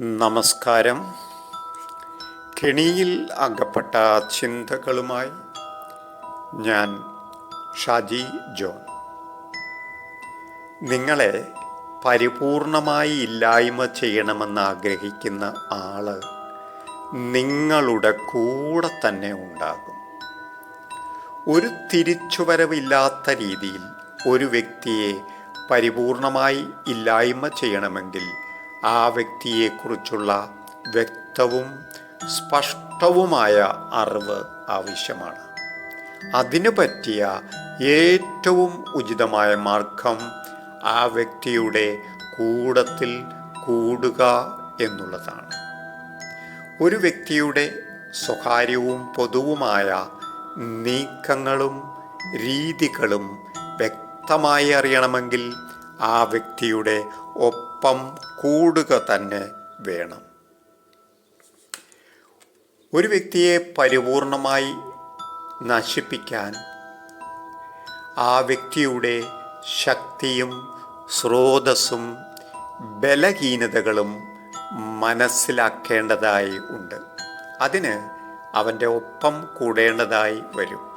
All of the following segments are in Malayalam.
നമസ്കാരം. കെണിയിൽ അകപ്പെട്ട ചിന്തകളുമായി ഞാൻ ഷാജി ജോൺ. നിങ്ങളെ പരിപൂർണമായി ഇല്ലായ്മ ചെയ്യണമെന്ന് ആഗ്രഹിക്കുന്ന ആൾ നിങ്ങളുടെ കൂടെ തന്നെ ഉണ്ടാകും. ഒരു തിരിച്ചുവരവില്ലാത്ത രീതിയിൽ ഒരു വ്യക്തിയെ പരിപൂർണമായി ഇല്ലായ്മ ചെയ്യണമെങ്കിൽ ആ വ്യക്തിയെക്കുറിച്ചുള്ള വ്യക്തവും സ്പഷ്ടവുമായ അറിവ് ആവശ്യമാണ്. അതിനു പറ്റിയ ഏറ്റവും ഉചിതമായ മാർഗം ആ വ്യക്തിയുടെ കൂടത്തിൽ കൂടുക എന്നുള്ളതാണ്. ഒരു വ്യക്തിയുടെ സ്വകാര്യവും പൊതുവുമായ നീക്കങ്ങളും രീതികളും വ്യക്തമായി അറിയണമെങ്കിൽ ആ വ്യക്തിയുടെ ഒപ്പം കൂടുക തന്നെ വേണം. ഒരു വ്യക്തിയെ പരിപൂർണമായി നശിപ്പിക്കാൻ ആ വ്യക്തിയുടെ ശക്തിയും സ്രോതസ്സും ബലഹീനതകളും മനസ്സിലാക്കേണ്ടതായി ഉണ്ട്. അതിന് അവന്റെ ഒപ്പം കൂടേണ്ടതായി വരും.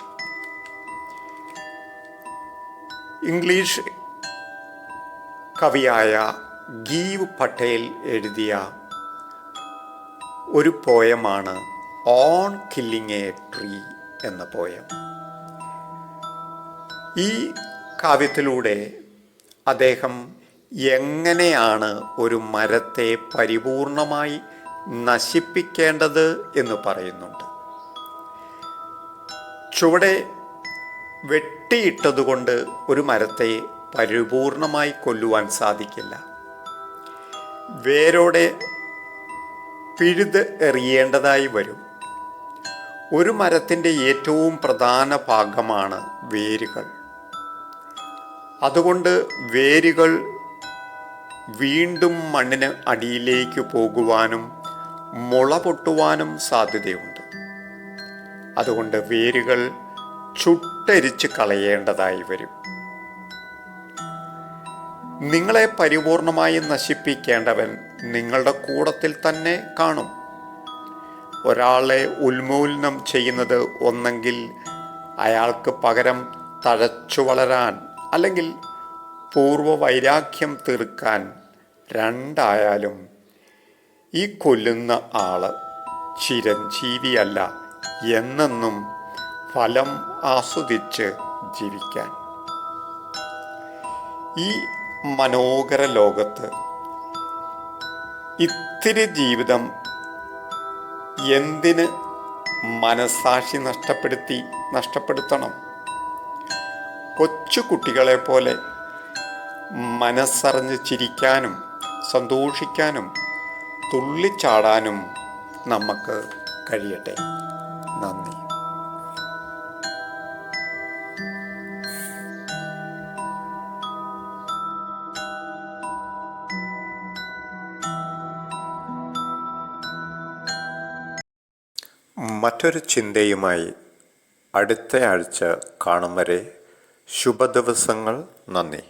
ഇംഗ്ലീഷ് കവിയായ ഗീവ് പട്ടേൽ എഴുതിയ ഒരു പോയമാണ് ഓൺ കില്ലിങ് എ ട്രീ എന്ന പോയം. ഈ കാവ്യത്തിലൂടെ അദ്ദേഹം എങ്ങനെയാണ് ഒരു മരത്തെ പരിപൂർണമായി നശിപ്പിക്കേണ്ടത് എന്ന് പറയുന്നുണ്ട്. ചുവടെ വെട്ടിയിട്ടതുകൊണ്ട് ഒരു മരത്തെ പരിപൂർണമായി കൊല്ലുവാൻ സാധിക്കില്ല. വേരോടെ പിഴുത് എറിയേണ്ടതായി വരും. ഒരു മരത്തിന്റെ ഏറ്റവും പ്രധാന ഭാഗമാണ് വേരുകൾ. അതുകൊണ്ട് വേരുകൾ വീണ്ടും മണ്ണിന് അടിയിലേക്ക് പോകുവാനും മുള പൊട്ടുവാനും സാധ്യതയുണ്ട്. അതുകൊണ്ട് വേരുകൾ ചുട്ടരിച്ച് കളയേണ്ടതായി വരും. നിങ്ങളെ പരിപൂർണമായി നശിപ്പിക്കേണ്ടവൻ നിങ്ങളുടെ കൂടത്തിൽ തന്നെ കാണും. ഒരാളെ ഉന്മൂലനം ചെയ്യുന്നത് ഒന്നെങ്കിൽ അയാൾക്ക് പകരം തഴച്ചു വളരാൻ അല്ലെങ്കിൽ പൂർവ വൈരാഗ്യം തീർക്കാൻ രണ്ടായാലും ഈ കൊല്ലുന്ന ആൾ ചിരഞ്ജീവിയല്ല എന്നെന്നും ഫലം ആസ്വദിച്ച് ജീവിക്കാൻ. ഈ മനോഹര ലോകത്ത് ഇത്തിരി ജീവിതം എന്തിന് മനസാക്ഷി നഷ്ടപ്പെടുത്തി നഷ്ടപ്പെടുത്തണം? കൊച്ചു കുട്ടികളെ പോലെ മനസ്സറിഞ്ഞ് ചിരിക്കാനും സന്തോഷിക്കാനും തുള്ളിച്ചാടാനും നമുക്ക് കഴിയട്ടെ. നന്ദി. മറ്റൊരു ചിന്തയുമായി അടുത്ത ആഴ്ച കാണും വരെ ശുഭദിവസങ്ങൾ നന്ദി.